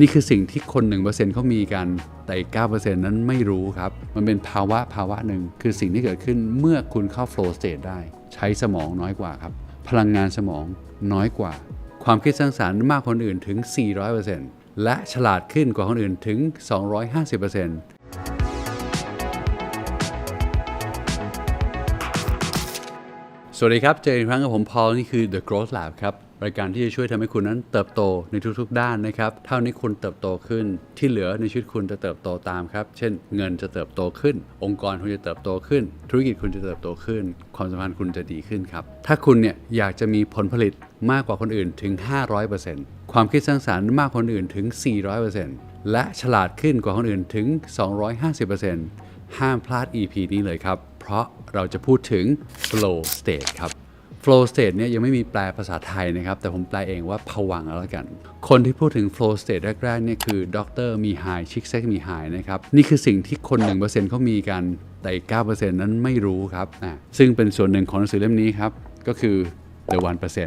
นี่คือสิ่งที่คน 1%เขามีกัน แต่อีก9%นั้นไม่รู้ครับ มันเป็นภาวะภาวะหนึ่ง คือสิ่งที่เกิดขึ้นเมื่อคุณเข้า flow state ได้ ใช้สมองน้อยกว่าครับ พลังงานสมองน้อยกว่า ความคิดสร้างสารรค์มากคนอื่นถึง 400%และฉลาดขึ้นกว่าคนอื่นถึง 250% สวัสดีครับ เจออีกครั้งกับผมพอลนี่คือ The Growth Lab ครับ รายการที่จะช่วยทำให้คุณนั้นเติบโตในทุกๆ ด้านนะครับ เท่านี้คุณเติบโตขึ้น ที่เหลือในชีวิตคุณจะเติบโตตามครับ เช่น เงินจะเติบโตขึ้น องค์กรคุณจะเติบโตขึ้น ธุรกิจคุณจะเติบโตขึ้น ความสัมพันธ์คุณจะดีขึ้นครับ ถ้าคุณเนี่ยอยากจะมีผลผลิตมากกว่าคนอื่นถึง 500%ความคิดสร้างสารรค์มากกว่าคนอื่นถึง 400%และฉลาดขึ้นกว่าคนอื่นถึง 250%ห้ามพลาด EP นี้เลยครับ เพราะ เราจะพูดถึง flow state ครับ flow state เนี่ยยังไม่มีแปลภาษาไทยนะครับ แต่ผมแปลเองว่าผวังแล้วกัน คนที่พูดถึง flow state แรกๆเนี่ยคือดรมีไฮชิกเซกมีไฮนะครับ นี่คือสิ่งที่คน 1%เขามีกัน แต่อีก9%นั้นไม่รู้ครับอะซึ่งเป็นส่วนหนึ่งของหนังสือเล่มนี้ครับ ก็คือ the 1%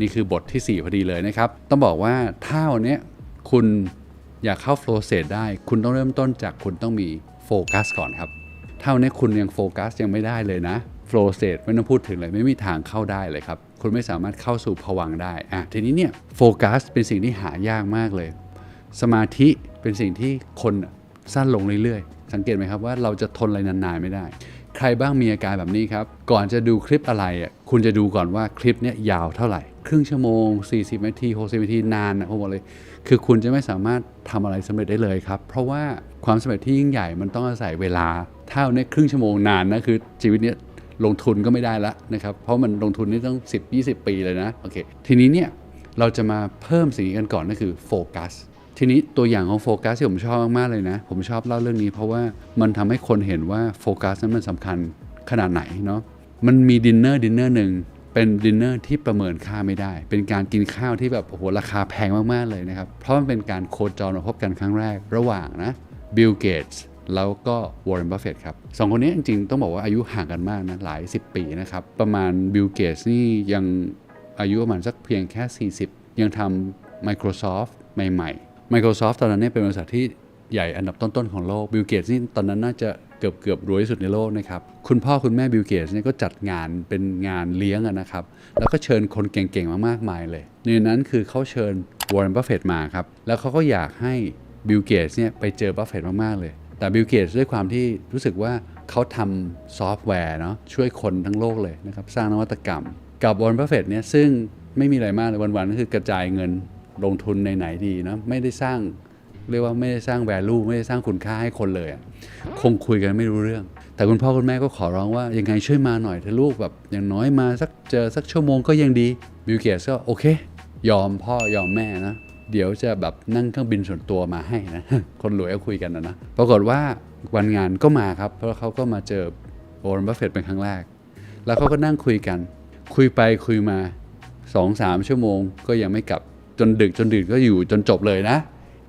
นี่คือบทที่ 4 พอดีเลยนะครับ ต้องบอกว่าถ้าวันนี้คุณอยากเข้า flow state ได้ คุณต้องเริ่มต้นจากคุณต้องมีโฟกัสก่อนครับ เท่านี้คุณยังโฟกัสยังไม่ได้เลยนะ flow state ไม่ต้องพูดถึงเลยไม่มีทางเข้าได้เลยครับ คุณไม่สามารถเข้าสู่ผวังได้อะทีนี้เนี่ยโฟกัสเป็นสิ่งที่หายากมากเลย สมาธิเป็นสิ่งที่คนสั้นลงเรื่อยๆ สังเกตไหมครับว่าเราจะทนอะไรนานๆไม่ได้ ใครบ้างมีอาการแบบนี้ครับ ก่อนจะดูคลิปอะไรอะคุณจะดูก่อนว่าคลิปเนี้ยยาวเท่าไหร่ ครึ่งชั่วโมง 40 นาที 60 นาทีนานนะผมบอกเลย คือคุณจะไม่สามารถทำอะไรสำเร็จได้เลยครับ เพราะว่าความสำเร็จที่ยิ่งใหญ่มันต้องอาศัยเวลา ถ้าเนี่ยครึ่งชั่วโมงนานนะคือชีวิตเนี้ยลงทุนก็ไม่ได้ละนะครับ เพราะมันลงทุนนี่ต้อง 10 20 ปีเลยนะโอเคทีนี้เนี่ยเราจะมาเพิ่มสิ่งนี้กันก่อนนั่นคือโฟกัสทีนี้ตัวอย่างของโฟกัสที่ผมชอบมากเลยนะ ผมชอบเล่าเรื่องนี้เพราะว่ามันทำให้คนเห็นว่าโฟกัสนั้นมันสำคัญขนาดไหนเนาะมันมีดินเนอร์ดินเนอร์หนึ่งเป็นดินเนอร์ที่ประเมินค่าไม่ได้ เป็นการกินข้าวที่แบบโอ้โหราคาแพงมาก ๆ เลยนะครับ เพราะมันเป็นการโคจรมาพบกันครั้งแรกระหว่างนะบิลเกตส์ แล้วก็วอร์เรนบัฟเฟตครับสองคนนี้จริงๆ ต้องบอกว่าอายุห่างกันมากนะหลาย 10 ปีนะครับ ประมาณบิลเกตส์นี่ยังอายุประมาณสักเพียงแค่ 40 ยังทำ Microsoft ใหม่ ๆ Microsoft ตอนนั้นเนี่ยเป็นบริษัทที่ใหญ่อันดับต้น ๆ ของโลกบิลเกตส์นี่ตอนนั้นน่าจะเกือบเกือบรวยที่สุดในโลกนะครับ คุณพ่อคุณแม่บิลเกตส์เนี่ยก็จัดงานเป็นงานเลี้ยงนะครับ แล้วก็เชิญคนเก่งๆ มามากมายเลย ในนั้นคือเขาเชิญวอร์เรนบัฟเฟตมาครับ แล้วเขาก็อยากให้บิลเกตส์เนี่ยไปเจอบัฟเฟตมากๆเลย แต่บิลเกตด้วยความที่รู้สึกว่าเขาทำซอฟต์แวร์เนาะช่วยคนทั้งโลกเลยนะครับสร้างนวัตกรรม กับวอร์เรนบัฟเฟตเนี่ยซึ่งไม่มีอะไรมากเลยวันๆก็คือกระจายเงินลงทุนในไหนดีนะไม่ได้สร้างเรียกว่าไม่ได้สร้าง value ไม่ได้สร้างคุณค่าให้คนเลยคงคุยกันไม่รู้เรื่อง แต่คุณพ่อคุณแม่ก็ขอร้องว่ายังไงช่วยมาหน่อยเถอะลูกแบบอย่างน้อยมาสักเจอสักชั่วโมงก็ยังดีบิลเกตก็โอเค ยอมพ่อยอมแม่นะ เดี๋ยวจะแบบนั่งเครื่องบินส่วนตัวมาให้นะ คนรวยก็คุยกันนะนะปรากฏว่าวันงานก็มาครับ เพราะเขาก็มาเจอโอรนบัฟเฟตเป็นครั้งแรก แล้วเขาก็นั่งคุยกัน คุยไปคุยมาสองสามชั่วโมง ก็ยังไม่กลับจนดึกจนดึกก็อยู่จนจบเลยนะ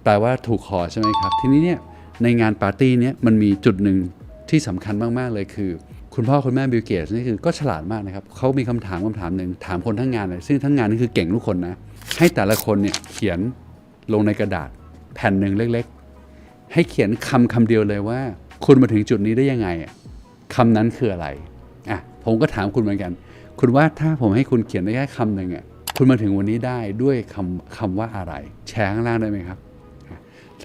แปลว่าถูกคอใช่ไหมครับ ทีนี้เนี่ยในงานปาร์ตี้เนี้ยมันมีจุดหนึ่งที่สำคัญมาก ๆ เลยคือ คุณพ่อคุณแม่บิลเกตนี่คือก็ฉลาดมากนะครับเขามีคำถามคำถามหนึ่งถามคนทั้งงานเลยซึ่งทั้งงานนี่คือเก่งทุกคนนะ ให้แต่ละคนเนี่ยเขียนลงในกระดาษแผ่นหนึ่งเล็กๆ ให้เขียนคำคำเดียวเลยว่า คุณมาถึงจุดนี้ได้ยังไงคำนั้นคืออะไรอะผมก็ถามคุณเหมือนกัน คุณว่าถ้าผมให้คุณเขียนได้แค่คำหนึ่งอะคุณมาถึงวันนี้ได้ด้วยคำคำว่าอะไร แชร์ข้างล่างได้ไหมครับ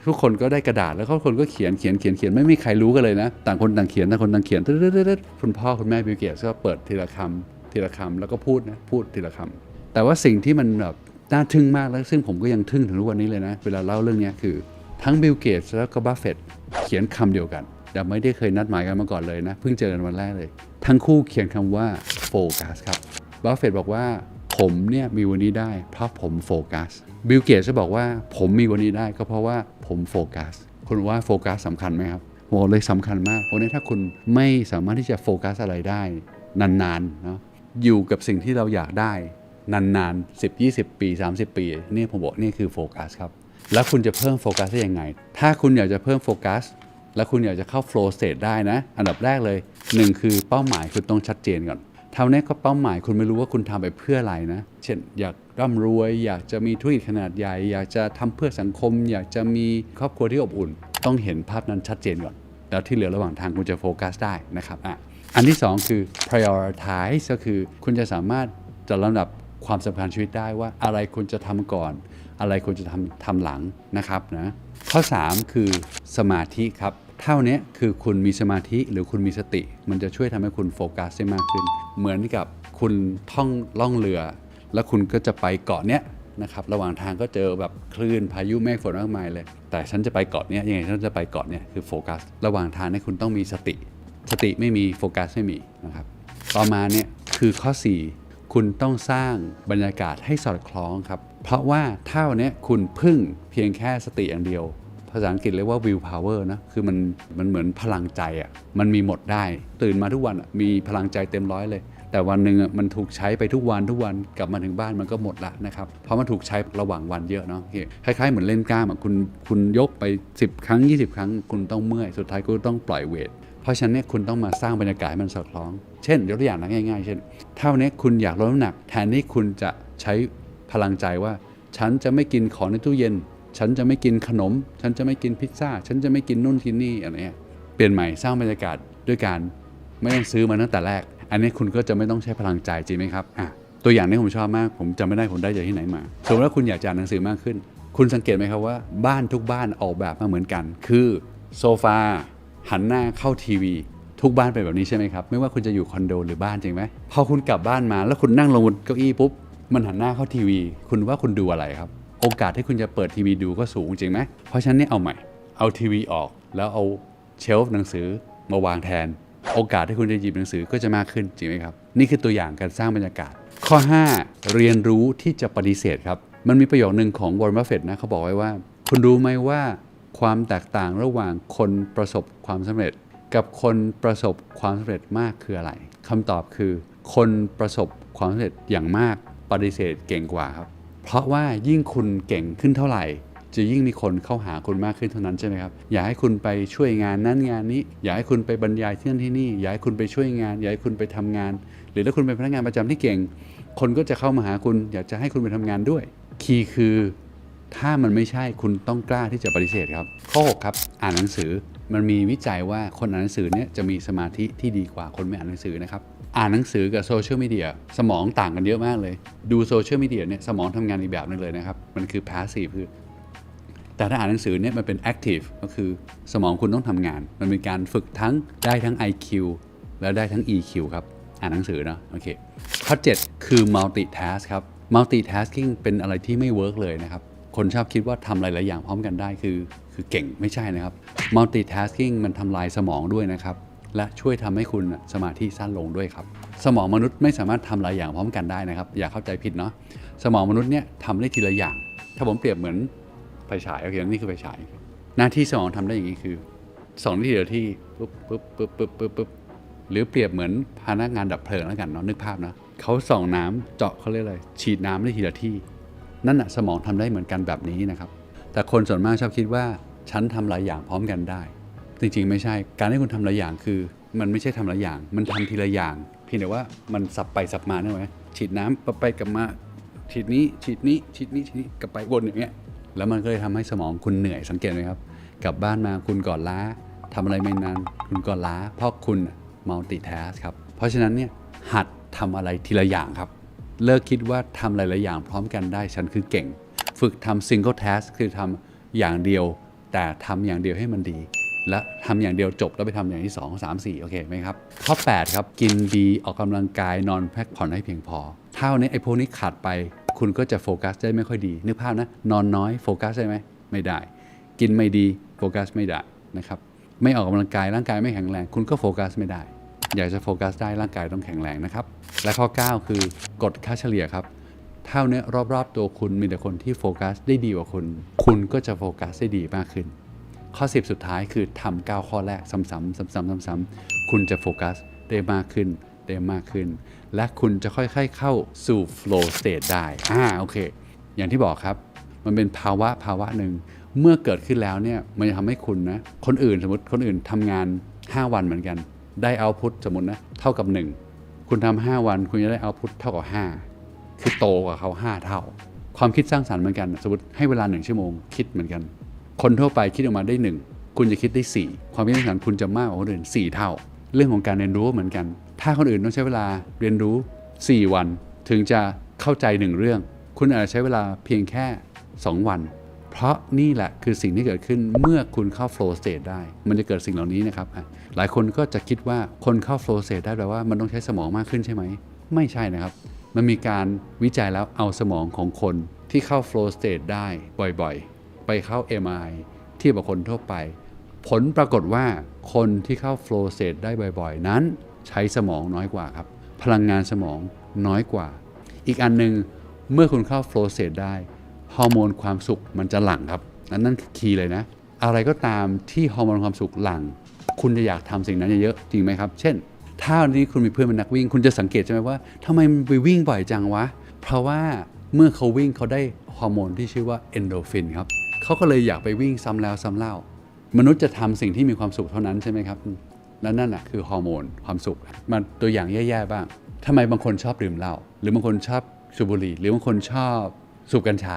ทุกคนก็ได้กระดาษแล้วก็ทุกคนก็เขียนเขียนเขียนเขียนไม่มีใครรู้กันเลยนะ ต่างคนต่างเขียนต่างคนต่างเขียนตึ๊ดๆๆๆคุณพ่อคุณแม่บิลเกตก็เปิดทีละคำทีละคำแล้วก็พูดนะพูดทีละคำแต่ว่าสิ่งที่มันแบบ น่าทึ่งมากแล้วซึ่งผมก็ยังทึ่งถึงทุกวันนี้เลยนะ เวลาเล่าเรื่องนี้คือ ทั้งบิลเกตแล้วก็บัฟเฟตเขียนคำเดียวกัน แต่ไม่ได้เคยนัดหมายกันมาก่อนเลยนะ เพิ่งเจอกันวันแรกเลย ทั้งคู่เขียนคำว่าโฟกัสครับบัฟเฟตบอกว่าผมเนี่ยมีวันนี้ได้เพราะผมโฟกัสบิลเกตจะบอกว่าผมมีวันนี้ได้ก็เพราะว่าผมโฟกัสคุณว่าโฟกัสสำคัญไหมครับโหเลยสำคัญมากเพราะนี้ถ้าคุณไม่สามารถที่จะโฟกัสอะไรได้นานๆเนาะอยู่กับสิ่งที่เราอยากได้ นานๆ 10 20 ปี 30 ปี นี่ผมบอกนี่คือโฟกัสครับ แล้วคุณจะเพิ่มโฟกัสได้ยังไง ถ้าคุณอยากจะเพิ่มโฟกัส แล้วคุณอยากจะเข้า flow state ได้นะ อันดับแรกเลย 1 คือเป้าหมายคุณต้องชัดเจนก่อนเท่านี้ก็เป้าหมายคุณไม่รู้ว่าคุณทำไปเพื่ออะไรนะ เช่นอยากร่ำรวย อยากจะมีธุรกิจขนาดใหญ่ อยากจะทำเพื่อสังคม อยากจะมีครอบครัวที่อบอุ่น ต้องเห็นภาพนั้นชัดเจนก่อน แล้วที่เหลือระหว่างทางคุณจะโฟกัสได้นะครับอะอันที่สองคือ prioritize ก็คือคุณจะสามารถจัดลำดับ ความสำคัญชีวิตได้ว่าอะไรคุณจะทำก่อน อะไรคุณจะทำทำหลังนะครับนะข้อ 3 คือสมาธิครับเท่านี้คือคุณมีสมาธิหรือคุณมีสติ มันจะช่วยทำให้คุณโฟกัสได้มากขึ้น เหมือนกับคุณท่องล่องเรือ แล้วคุณก็จะไปเกาะเนี้ยนะครับระหว่างทางก็เจอแบบคลื่นพายุเมฆฝนมากมายเลย แต่ฉันจะไปเกาะเนี้ยยังไงฉันจะไปเกาะเนี้ยคือโฟกัส ระหว่างทางเนี่ยคุณต้องมีสติ สติไม่มีโฟกัสไม่มีนะครับต่อมาเนี่ยคือข้อ 4 คุณต้องสร้างบรรยากาศให้สอดคล้องครับ เพราะว่าถ้านี้คุณพึ่งเพียงแค่สติอย่างเดียว ภาษาอังกฤษเรียกว่า will power นะ คือมันมันเหมือนพลังใจอะ่ะ มันมีหมดได้ ตื่นมาทุกวันอะมีพลังใจเต็มร้อยเลย แต่วันหนึ่งอะมันถูกใช้ไปทุกวันทุกวันกลับมาถึงบ้านมันก็หมดละนะครับ เพราะมันถูกใช้ระหว่างวันเยอะเนาะเคคล้ายๆเหมือนเล่นกล้ามอะคุณคุณยกไป 10 ครั้ง 20 ครั้ง คุณต้องเมื่อย สุดท้ายคุณต้องปล่อยเวท เพราะฉะนั้นเนี่ยคุณต้องมาสร้างบรรยากาศให้มันสอดคล้อง เช่นยกตัวอย่างนะง่ายๆ เช่น ถ้าวันนี้คุณอยากลดน้ำหนัก แทนที่คุณจะใช้พลังใจว่า ฉันจะไม่กินของในตู้เย็น ฉันจะไม่กินขนม ฉันจะไม่กินพิซซ่า ฉันจะไม่กินนู่นกินนี่อะไรเงี้ย เปลี่ยนใหม่สร้างบรรยากาศด้วยการไม่ต้องซื้อมาตั้งแต่แรก อันนี้คุณก็จะไม่ต้องใช้พลังใจจริงไหมครับอะตัวอย่างนี้ผมชอบมาก ผมจำไม่ได้ผมได้จากที่ไหนมา สมมติว่าคุณอยากจะอ่านหนังสือมากขึ้น คุณสังเกตไหมครับว่าบ้านทุกบ้านออกแบบมาเหมือนกัน คือโซฟา หันหน้าเข้าทีวี ทุกบ้านเป็นแบบนี้ใช่ไหมครับ ไม่ว่าคุณจะอยู่คอนโดหรือบ้านจริงไหมพอคุณกลับบ้านมาแล้วคุณนั่งลงบนเก้าอี้ปุ๊บมันหันหน้าเข้าทีวี คุณว่าคุณดูอะไรครับ โอกาสที่คุณจะเปิดทีวีดูก็สูงจริงไหมเพราะฉะนั้นเนี่ยเอาใหม่เอาทีวีออกแล้วเอาเชลฟ์หนังสือมาวางแทน โอกาสที่คุณจะหยิบหนังสือก็จะมากขึ้นจริงไหมครับ นี่คือตัวอย่างการสร้างบรรยากาศ ข้อ 5 เรียนรู้ที่จะปฏิเสธครับ มันมีประโยคหนึ่งของวอร์ n บัฟเฟตนะเขาบอกไว้ว่า คุณรู้ไหมว่า ความแตกต่างระหว่างคนประสบความสำเร็จ กับคนประสบความสำเร็จมากคืออะไรคำตอบคือ คนประสบความสำเร็จอย่างมากปฏิเสธเก่งกว่าครับ เพราะว่ายิ่งคุณเก่งขึ้นเท่าไหร่ จะยิ่งมีคนเข้าหาคุณมากขึ้นเท่านั้นใช่ไหมครับ อยากให้คุณไปช่วยงานนั้นงานนี้ อยากให้คุณไปบรรยายที่นั่นที่นี่ อยากให้คุณไปช่วยงาน อยากให้คุณไปทำงาน หรือถ้าคุณเป็นพนักงานประจำที่เก่ง คนก็จะเข้ามาหาคุณ อยากจะให้คุณไปทำงานด้วย คีย์คือ ถ้ามันไม่ใช่คุณต้องกล้าที่จะปฏิเสธครับ ข้อ 6 ครับ อ่านหนังสือมันมีวิจัยว่าคนอ่านหนังสือเนี่ยจะมีสมาธิที่ดีกว่าคนไม่อ่านหนังสือนะครับอ่านหนังสือกับโซเชียลมีเดียสมองต่างกันเยอะมากเลย ดูโซเชียลมีเดียเนี่ยสมองทำงานอีกแบบนึงเลยนะครับ มันคือ passive คือแต่ถ้าอ่านหนังสือเนี่ยมันเป็น active ก็คือสมองคุณต้องทำงาน มันเป็นการฝึกทั้งได้ทั้ง IQ แล้วได้ทั้ง EQ ครับ อ่านหนังสือเนาะโอเคข้อ 7 คือ multitask ครับ multitasking เป็นอะไรที่ไม่ work เลยนะครับ คนชอบคิดว่าทำหลาย ๆ อย่างพร้อมกันได้คือ คือเก่งไม่ใช่นะครับ multitasking มันทำลายสมองด้วยนะครับ และช่วยทำให้คุณสมาธิสั้นลงด้วยครับ สมองมนุษย์ไม่สามารถทำหลายอย่างพร้อมกันได้นะครับ อย่าเข้าใจผิดเนาะสมองมนุษย์เนี่ยทำได้ทีละอย่าง ถ้าผมเปรียบเหมือนไฟฉายโอเคนี่คือไฟฉาย หน้าที่สมองทำได้อย่างนี้คือสองที่เดียวที่ปุ๊บปุ๊บปุ๊บปุ๊บปุ๊บปุ๊บหรือเปรียบเหมือนพนักงานดับเพลิงแล้วกันเนาะนึกภาพนะเขาส่องน้ำเจาะเขาเรียกอะไรฉีดน้ำได้ทีละที่ นั่นอะสมองทำได้เหมือนกันแบบนี้นะครับ แต่คนส่วนมากชอบคิดว่าฉันทำหลายอย่างพร้อมกันได้ จริง ๆ ไม่ใช่ การที่คุณทำหลายอย่างคือ มันไม่ใช่ทำหลายอย่าง มันทำทีละอย่าง เพียงแต่ว่ามันสับไปสับมาได้ไหมฉีดน้ำไปไปกลับมา ฉีดนี้ ฉีดนี้ ฉีดนี้ ฉีดนี้กลับไปวนอย่างเงี้ย แล้วมันก็เลยทำให้สมองคุณเหนื่อยสังเกตไหมครับ กลับบ้านมาคุณก่อนล้าทำอะไรไม่นาน คุณก่อนล้า เพราะคุณมัลติแทสครับ เพราะฉะนั้นเนี่ยหัดทำอะไรทีละอย่างครับ เลิกคิดว่าทำหลาย ๆ อย่างพร้อมกันได้ฉันคือเก่ง ฝึกทำ single task คือทำอย่างเดียว แต่ทำอย่างเดียวให้มันดี และทำอย่างเดียวจบแล้วไปทำอย่างที่ 2 3 4 โอเคไหมครับ ข้อ 8 ครับ กินดีออกกำลังกายนอนพักผ่อนให้เพียงพอ ถ้าวันนี้ไอ้พวกนี้ขาดไป คุณก็จะโฟกัสได้ไม่ค่อยดี นึกภาพนะ นอนน้อยโฟกัสได้ไหมไม่ได้ กินไม่ดีโฟกัสไม่ได้นะครับไม่ออกกำลังกายร่างกายไม่แข็งแรง คุณก็โฟกัสไม่ได้ อยากจะโฟกัสได้ร่างกายต้องแข็งแรงนะครับ และข้อ 9 คือกฎค่าเฉลี่ยครับเท่านี้รอบๆ ตัวคุณมีแต่คนที่โฟกัสได้ดีกว่าคุณ คุณก็จะโฟกัสได้ดีมากขึ้น ข้อ 10 สุดท้ายคือทำ9ข้อแรกซ้ำๆซ้ำๆซ้ำๆคุณจะโฟกัสได้มากขึ้นได้มากขึ้น และคุณจะค่อยๆเข้าสู่ flow state ได้อ่าโอเค อย่างที่บอกครับ มันเป็นภาวะภาวะหนึ่งเมื่อเกิดขึ้นแล้วเนี่ยมันจะทำให้คุณนะคนอื่นสมมติคนอื่นทำงาน 5 วันเหมือนกัน ได้เอาพุทสมมตินะเท่ากับ 1 คุณทำห้าวัน คุณจะได้เอาพุทเท่ากับห้าคือโตกว่าเขาห้าเท่า ความคิดสร้างสรรค์เหมือนกัน สมมติให้เวลาหนึ่งชั่วโมงคิดเหมือนกัน คนทั่วไปคิดออกมาได้หนึ่งคุณจะคิดได้สี่ความคิดสร้างสรรค์คุณจะมากกว่าคนอื่นสี่เท่า เรื่องของการเรียนรู้เหมือนกัน ถ้าคนอื่นต้องใช้เวลาเรียนรู้ 4 วัน ถึงจะเข้าใจหนึ่งเรื่อง คุณอาจจะใช้เวลาเพียงแค่ 2 วัน เพราะนี่แหละคือสิ่งที่เกิดขึ้นเมื่อคุณเข้า flow state ได้ มันจะเกิดสิ่งเหล่านี้นะครับ หลายคนก็จะคิดว่าคนเข้า flow state ได้แปลว่ามันต้องใช้สมองมากขึ้นใช่ไหม ไม่ใช่นะครับ มันมีการวิจัยแล้วเอาสมองของคนที่เข้า flow state ได้บ่อยๆ ไปเข้า MI ทียบกับคนทั่วไป ผลปรากฏว่าคนที่เข้า flow state ได้บ่อยๆ นั้น ใช้สมองน้อยกว่าครับ พลังงานสมองน้อยกว่า อีกอันหนึ่งเมื่อคุณเข้า flow state ได้ ฮอร์โมนความสุขมันจะหลั่งครับนั่นนั่นคีย์เลยนะ อะไรก็ตามที่ฮอร์โมนความสุขหลั่ง คุณจะอยากทำสิ่งนั้นเยอะๆจริงไหมครับ เช่น ถ้าวันนี้คุณมีเพื่อนเป็นนักวิ่ง คุณจะสังเกตใช่ไหมว่าทำไมไปวิ่งบ่อยจังวะ เพราะว่าเมื่อเขาวิ่งเขาได้ฮอร์โมนที่ชื่อว่าเอนโดฟินครับเขาก็เลยอยากไปวิ่งซ้ำแล้วซ้ำเล่า มนุษย์จะทำสิ่งที่มีความสุขเท่านั้นใช่ไหมครับและนั่นแหละคือฮอร์โมนความสุขมาตัวอย่างแย่ๆบ้างทำไมบางคนชอบดื่มเหล้าหรือบางคนชอบสูบบุหรี่หรือบางคนชอบ สูบกัญชา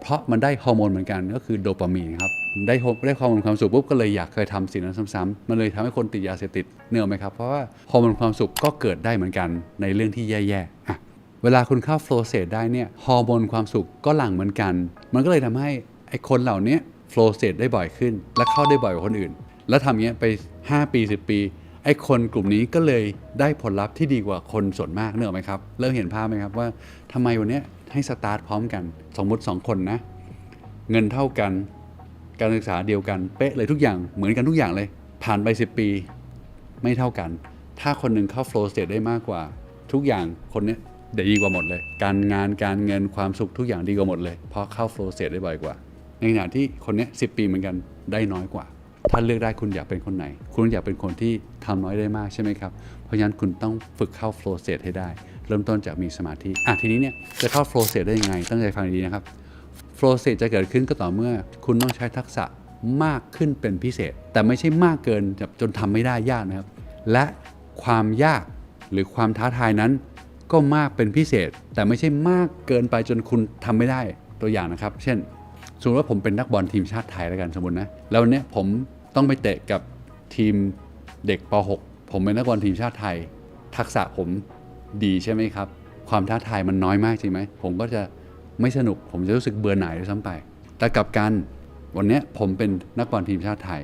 เพราะมันได้ฮอร์โมนเหมือนกันก็คือโดปามีนครับได้ได้ฮอร์โมนความสุขปุ๊บก็เลยอยากเคยทำสิ่งนั้นซ้ำๆมันเลยทำให้คนติดยาเสพติดเนื่องไหมครับเพราะว่าฮอร์โมนความสุขก็เกิดได้เหมือนกันในเรื่องที่แย่ๆอะเวลาคุณเข้าโฟลว์สตได้เนี่ยฮอร์โมนความสุขก็หลั่งเหมือนกัน มันก็เลยทำให้ไอ้คนเหล่านี้โฟลว์สตได้บ่อยขึ้น และเข้าได้บ่อยกว่าคนอื่น แล้วทำเงี้ยไป 5 ปี 10 ปี ไอ้คนกลุ่มนี้ก็เลยได้ผลลัพธ์ที่ดีกว่าคนส่วนมากเนอะไหมครับเริ่มเห็นภาพไหมครับว่าทำไมวันนี้ให้สตาร์ทพร้อมกัน สมมติ 2 คนนะ เงินเท่ากัน การศึกษาเดียวกันเป๊ะเลยทุกอย่างเหมือนกันทุกอย่างเลย ผ่านไป 10 ปีไม่เท่ากัน ถ้าคนหนึ่งเข้า flow state ได้มากกว่า ทุกอย่างคนนี้ดีกว่าหมดเลย การงานการเงินความสุขทุกอย่างดีกว่าหมดเลยเพราะเข้า flow state ได้บ่อยกว่า ในขณะที่คนนี้ย10 ปีเหมือนกันได้น้อยกว่า ถ้าเลือกได้คุณอยากเป็นคนไหน คุณอยากเป็นคนที่ทำน้อยได้มากใช่ไหมครับ เพราะฉะนั้นคุณต้องฝึกเข้า flow state ให้ได้ เริ่มต้นจากมีสมาธิอะทีนี้เนี่ยจะเข้า flow state ได้ยังไง ตั้งใจฟังดีนะครับโฟล์สเตจะเกิดขึ้นก็ต่อเมื่อ คุณต้องใช้ทักษะมากขึ้นเป็นพิเศษ แต่ไม่ใช่มากเกินจนทำไม่ได้ยากนะครับ และความยากหรือความท้าทายนั้น ก็มากเป็นพิเศษ แต่ไม่ใช่มากเกินไปจนคุณทำไม่ได้ตัวอย่างนะครับ เช่นสมมติว่าผมเป็นนักบอลทีมชาติไทยแล้วกันสมมตินะ แล้ววันเนี้ยผม ต้องไปเตะกับทีมเด็กป .6 ผมเป็นนักบอลทีมชาติไทย ทักษะผมดีใช่ไหมครับ ความท้าทายมันน้อยมากจริงไหม ผมก็จะไม่สนุก ผมจะรู้สึกเบื่อหน่ายด้วยซ้ำไป แต่กลับกันวันนี้ผมเป็นนักบอลทีมชาติไทย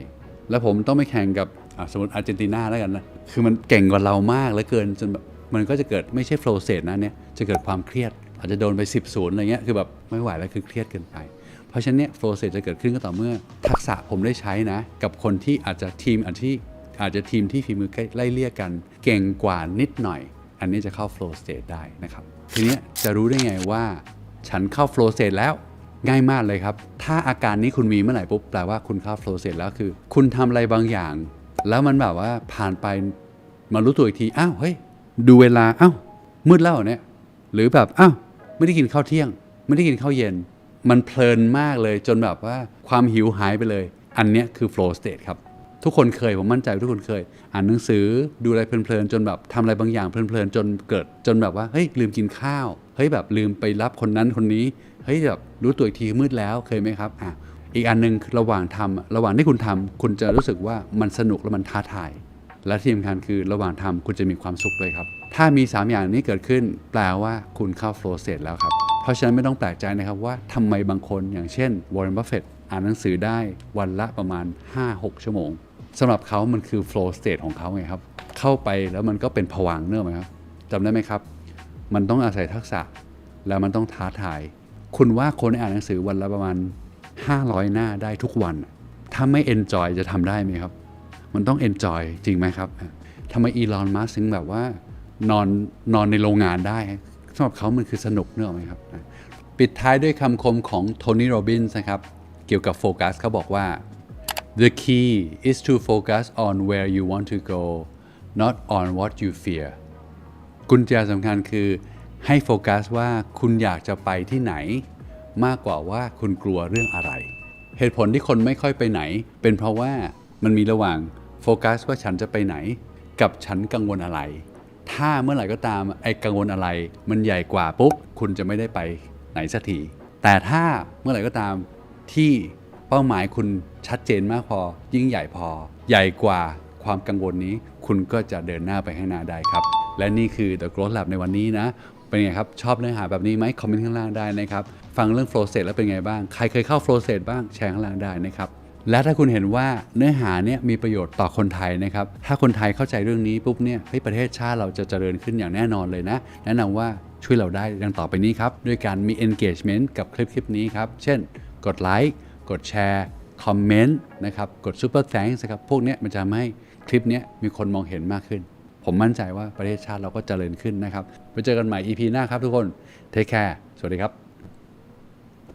แล้วผมต้องไปแข่งกับสมมติอาร์เจนตินาแล้วกันนะ คือมันเก่งกว่าเรามากเหลือเกินจนแบบมันก็จะเกิดไม่ใช่โฟลเซตนะเนี่ย จะเกิดความเครียด อาจจะโดนไป 10ศูนย์อะไรเงี้ย คือแบบไม่ไหวแล้วคือเครียดเกินไป เพราะฉะนั้นเนี่ยโฟลเซตจะเกิดขึ้นก็ต่อเมื่อ ทักษะผมได้ใช้นะ กับคนที่อาจจะทีมอาจที่อาจจะทีมที่ฝีมือใกล้ไล่เลี่ยกัน เก่งกว่านิดหน่อย อันนี้จะเข้า flow state ได้นะครับ ทีนี้จะรู้ได้ไงว่า ฉันเข้า flow state แล้วง่ายมากเลยครับ ถ้าอาการนี้คุณมีเมื่อไหร่ปุ๊บแปลว่าคุณเข้า flow state แล้วคือ คุณทำอะไรบางอย่าง แล้วมันแบบว่าผ่านไปมารู้ตัวอีกทีอ้าวเฮ้ยดูเวลาอ้าวมืดแล้วเนี่ยหรือแบบอ้าวไม่ได้กินข้าวเที่ยง ไม่ได้กินข้าวเย็น มันเพลินมากเลยจนแบบว่าความหิวหายไปเลย อันเนี้ยคือ flow state ครับ ทุกคนเคย ผมมั่นใจว่าทุกคนเคย อ่านหนังสือดูอะไรเพลินๆ จนแบบทำอะไรบางอย่างเพลินๆ จนเกิด จนแบบว่าเฮ้ยลืมกินข้าวเฮ้ยแบบลืมไปรับคนนั้นคนนี้เฮ้ยแบบรู้ตัวอีกทีมืดแล้วเคยไหมครับอะอีกอันหนึงระหว่างทำระหว่างที่คุณทำคุณจะรู้สึกว่ามันสนุกและมันท้าทาย และที่สำคัญคือระหว่างทำคุณจะมีความสุขเลยครับ ถ้ามี 3 อย่างนี้เกิดขึ้น แปลว่าคุณเข้า flow state แล้วครับ เพราะฉะนั้นไม่ต้องแปลกใจนะครับว่าทำไมบางคนอย่างเช่นวอร์เรนบัฟเฟตอ่านหนังสือได้วันละประมาณ 5-6 ชั่วโมงสำหรับเขามันคือ flow state ของเขาไงครับ เข้าไปแล้วมันก็เป็นผวังเนกอไหมครับจำได้ไหมครับ มันต้องอาศัยทักษะแล้วมันต้องท้าทาย คุณว่าคนอ่านหนังสือวันละประมาณ 500 หน้าได้ทุกวัน ถ้าไม่ enjoy จะทำได้ไหมครับ มันต้อง enjoy จริงไหมครับทำไมอีลอนมัสถึงแบบว่านอนนอนในโรงงานได้ สำหรับเขามันคือสนุกเนกอะไหมครับ ปิดท้ายด้วยคำคมของโทนี่โรบินส์นะครับ เกี่ยวกับโฟกัสเขาบอกว่า the key is to focus on where you want to go not on what you fear กุญแจสำคัญคือให้โฟกัสว่าคุณอยากจะไปที่ไหน มากกว่าว่าคุณกลัวเรื่องอะไร เหตุผลที่คนไม่ค่อยไปไหน เป็นเพราะว่ามันมีระหว่างโฟกัสว่าฉันจะไปไหน กับฉันกังวลอะไร ถ้าเมื่อไหร่ก็ตามไอ้กังวลอะไร มันใหญ่กว่าปุ๊บคุณจะไม่ได้ไปไหนสักทีแต่ถ้าเมื่อไหร่ก็ตามที่เป้าหมายคุณชัดเจนมากพอ ยิ่งใหญ่พอ ใหญ่กว่าความกังวลนี้ คุณก็จะเดินหน้าไปข้างหน้าได้ครับ และนี่คือ The Growth Lab ในวันนี้นะ เป็นไงครับ ชอบเนื้อหาแบบนี้ไหมคอมเมนต์ข้างล่างได้นะครับ ฟังเรื่อง flow state แล้วเป็นไงบ้าง ใครเคยเข้า flow state บ้างแชร์ข้างล่างได้นะครับ และถ้าคุณเห็นว่าเนื้อหาเนี่ยมีประโยชน์ต่อคนไทยนะครับ ถ้าคนไทยเข้าใจเรื่องนี้ปุ๊บเนี่ยเฮ้ประเทศชาติเราจะเจริญขึ้นอย่างแน่นอนเลยนะ แนะนำว่าช่วยเราได้ดังต่อไปนี้ครับ ด้วยการมี engagement กับคลิปคลิปนี้ครับ เช่น กดไลค์กดแชร์คอมเมนต์นะครับ กด super thanks นะครับ พวกเนี้ยมันจะทำให้คลิปเนี้ยมีคนมองเห็นมากขึ้น ผมมั่นใจว่าประเทศชาติเราก็เจริญขึ้นนะครับ ไปเจอกันใหม่ EP หน้าครับทุกคน เทคแคร์ สวัสดีครับ